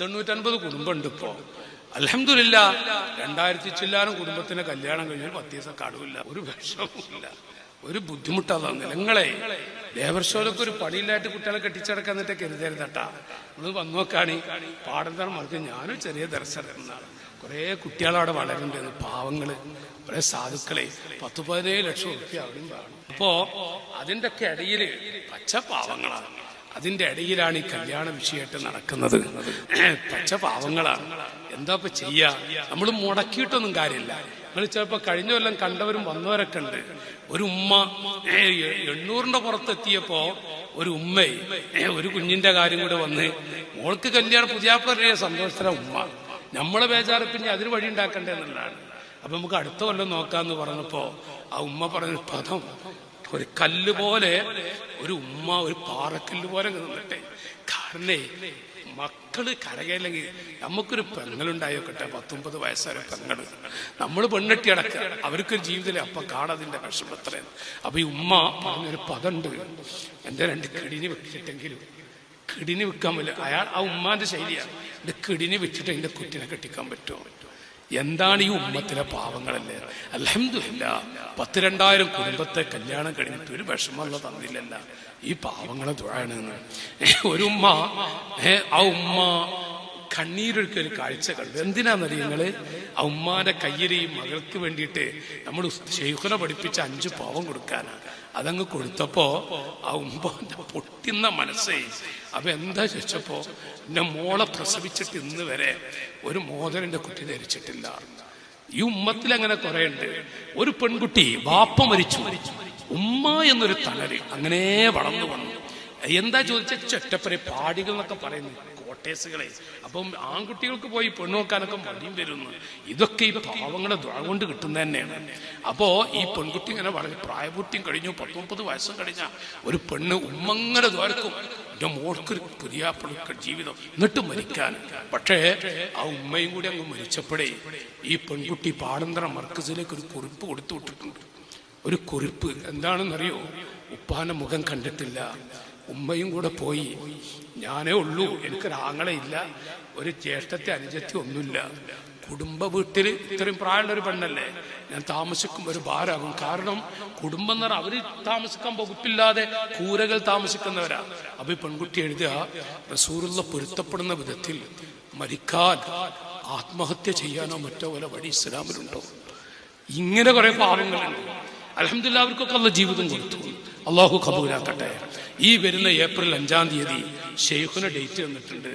തൊണ്ണൂറ്റൻപത് കുടുംബമുണ്ട് ഇപ്പോ. അലഹമില്ല രണ്ടായിരത്തി ചില്ലാനും കുടുംബത്തിന് കല്യാണം കഴിഞ്ഞാൽ പത്ത് ദിവസം കടവില്ല. ഒരു വിഷമവുമില്ല. ഒരു ബുദ്ധിമുട്ടാ നിലങ്ങളെ നിങ്ങളെ ദേവർഷോലൊക്കെ ഒരു പണിയില്ലായിട്ട് കുട്ടികളെ കെട്ടിച്ചടക്കാൻ എന്നിട്ട് കരുതരുതട്ടാ നമ്മൾ വന്നു നോക്കാണി പാടുന്ന മറിച്ച് ഞാനും ചെറിയ ദർശനാണ് കുറെ കുട്ടികളവിടെ വളരുന്നുണ്ട്. പാവങ്ങൾ കുറെ സാധുക്കളെ. പത്ത് പതിനേഴ് ലക്ഷം റുപ്യ അവിടെയും അപ്പോ അതിന്റെ ഒക്കെ ഇടയിൽ പച്ച പാവങ്ങളാണ്. അതിന്റെ ഇടയിലാണ് ഈ കല്യാണ വിഷയമായിട്ട് നടക്കുന്നത്. പച്ച പാവങ്ങളാണ്. എന്താ ഇപ്പൊ ചെയ്യാ? നമ്മൾ മുടക്കിയിട്ടൊന്നും കാര്യമില്ല. നിങ്ങൾ ചിലപ്പോ കഴിഞ്ഞ കൊല്ലം കണ്ടവരും വന്നവരൊക്കെ ഉണ്ട്. ഒരു ഉമ്മ എണ്ണൂറിന്റെ പുറത്തെത്തിയപ്പോ ഒരു ഉമ്മ ഒരു കുഞ്ഞിന്റെ കാര്യം കൂടെ വന്ന് മോൾക്ക് കല്യാണം പുതിയാപ്പറിയ സന്തോഷത്തില ഉമ്മ. നമ്മളെ ബേജാറ് പിന്നെ അതിന് വഴി ഉണ്ടാക്കണ്ടേ എന്നുള്ളതാണ്. അപ്പൊ നമുക്ക് അടുത്ത കൊല്ലം നോക്കാന്ന് പറഞ്ഞപ്പോ ആ ഉമ്മ പറഞ്ഞ പദം. ഒരു കല്ല് പോലെ ഒരു ഉമ്മ ഒരു പാറക്കല്ല് പോലെ നിന്നിട്ടെ. കാരണേ മക്കൾ കരകയില്ലെങ്കിൽ നമുക്കൊരു പെങ്ങളുണ്ടായോക്കട്ടെ പത്തൊമ്പത് വയസ്സായ പെങ്ങൾ. നമ്മൾ പെണ്ണെട്ടി അടക്കുക അവർക്കൊരു ജീവിതത്തിൽ അപ്പൊ കാണതിന്റെ വിഷമത്രേ അപ്പൊ ഈ ഉമ്മ പറഞ്ഞൊരു പദമുണ്ട് എന്റെ രണ്ട് കിടിനി വെച്ചിട്ടെങ്കിലും കിടിനി വെക്കാൻ പറ്റില്ല. അയാൾ ആ ഉമ്മാന്റെ ശൈലിയാണ് എന്റെ കിടിനി വെച്ചിട്ട് എന്റെ കുട്ടിനെ കെട്ടിക്കാൻ പറ്റുമോ? എന്താണ് ഈ ഉമ്മത്തിലെ പാവങ്ങളല്ലേ? അലഹമില്ല പത്ത് രണ്ടായിരം കുടുംബത്തെ കല്യാണം കഴിഞ്ഞിട്ട് ഒരു വിഷമമുള്ള തന്നില്ലല്ല. ഈ പാവങ്ങളെ തുഴയാണ് ഒരു ഉമ്മ ഏ, ആ ഉമ്മ കണ്ണീരൊഴുക്കിയ ഒരു കാഴ്ച കണ്ടു. എന്തിനാന്നറിയ നിങ്ങൾ? ആ മകൾക്ക് വേണ്ടിയിട്ട് നമ്മൾ ഷെയ്ഖുനെ പഠിപ്പിച്ച അഞ്ച് പാവം കൊടുക്കാനാണ് അതങ്ങ് കൊടുത്തപ്പോ ആ ഉമ്മാന്റെ പൊട്ടുന്ന മനസ്സേ. അപ്പൊ എന്താ ചോദിച്ചപ്പോ എന്റെ മോളെ പ്രസവിച്ചിട്ട് ഇന്ന് വരെ ഒരു മോദരന്റെ കുട്ടി ധരിച്ചിട്ടില്ല. ഈ ഉമ്മത്തിൽ അങ്ങനെ കുറെ ഉണ്ട് ഒരു പെൺകുട്ടി വാപ്പ മരിച്ചു. ഉമ്മ എന്നൊരു തണൽ അങ്ങനെ വളർന്നു വന്നു. എന്താ ചോദിച്ച ചൊറ്റപ്പരെ പാടികൾ എന്നൊക്കെ പറയുന്നു കോട്ടേസുകളെ അപ്പം ആൺകുട്ടികൾക്ക് പോയി പെണ്ണുക്കാനൊക്കെ മടിയും വരുന്നു. ഇതൊക്കെ ഈ പാവങ്ങളെ ദുഴ കൊണ്ട് കിട്ടുന്ന തന്നെയാണ്. അപ്പോ ഈ പെൺകുട്ടി ഇങ്ങനെ വളരെ പ്രായപൂർത്തിയും കഴിഞ്ഞു പത്തൊമ്പത് വയസ്സും കഴിഞ്ഞ ഒരു പെണ്ണ് ഉമ്മങ്ങനെ ദ്വാരക്കും. എന്റെ മോൾക്കൊരു പുതിയ ജീവിതം. എന്നിട്ട് മരിക്കാൻ. പക്ഷേ ആ ഉമ്മയും കൂടി അങ്ങ് മരിച്ചപ്പോഴേ ഈ പെൺകുട്ടി പാടന്തര മർക്കസിലേക്ക് ഒരു കുറിപ്പ് കൊടുത്തു വിട്ടിട്ടുണ്ട് ഒരു കുറിപ്പ് എന്താണെന്നറിയോ? ഉപ്പാന മുഖം കണ്ടിട്ടില്ല. ഉമ്മയും കൂടെ പോയി. ഞാനേ ഉള്ളൂ. എനിക്കൊരാങ്ങളെ ഇല്ല. ഒരു ജ്യേഷ്ഠത്തെ അനുജത്തി ഒന്നുമില്ല. കുടുംബ വീട്ടിൽ ഇത്രയും പ്രായമുള്ള ഒരു പെണ്ണല്ലേ? ഞാൻ താമസിക്കുമ്പോൾ ഒരു ഭാരമാകും. കാരണം കുടുംബം എന്ന് പറഞ്ഞാൽ അവർ താമസിക്കാൻ വകുപ്പില്ലാതെ കൂരകൾ താമസിക്കുന്നവരാ. അപ്പൊ ഈ പെൺകുട്ടി എഴുതുക റസൂറുള്ള പൊരുത്തപ്പെടുന്ന വിധത്തിൽ മരിക്കാൻ ആത്മഹത്യ ചെയ്യാനോ മറ്റോ വല്ല വഴി ഇസ്ലാമിലുണ്ടോ? ഇങ്ങനെ കുറെ പാവങ്ങളുണ്ട്. അലഹമില്ല അവർക്കൊക്കെ ഉള്ള ജീവിതം കൊടുത്തു. അള്ളാഹു കബൂലാക്കട്ടെ. ഈ വരുന്ന ഏപ്രിൽ അഞ്ചാം തീയതി ഷെയ്ഖുന ഡേറ്റ് തന്നിട്ടുണ്ട്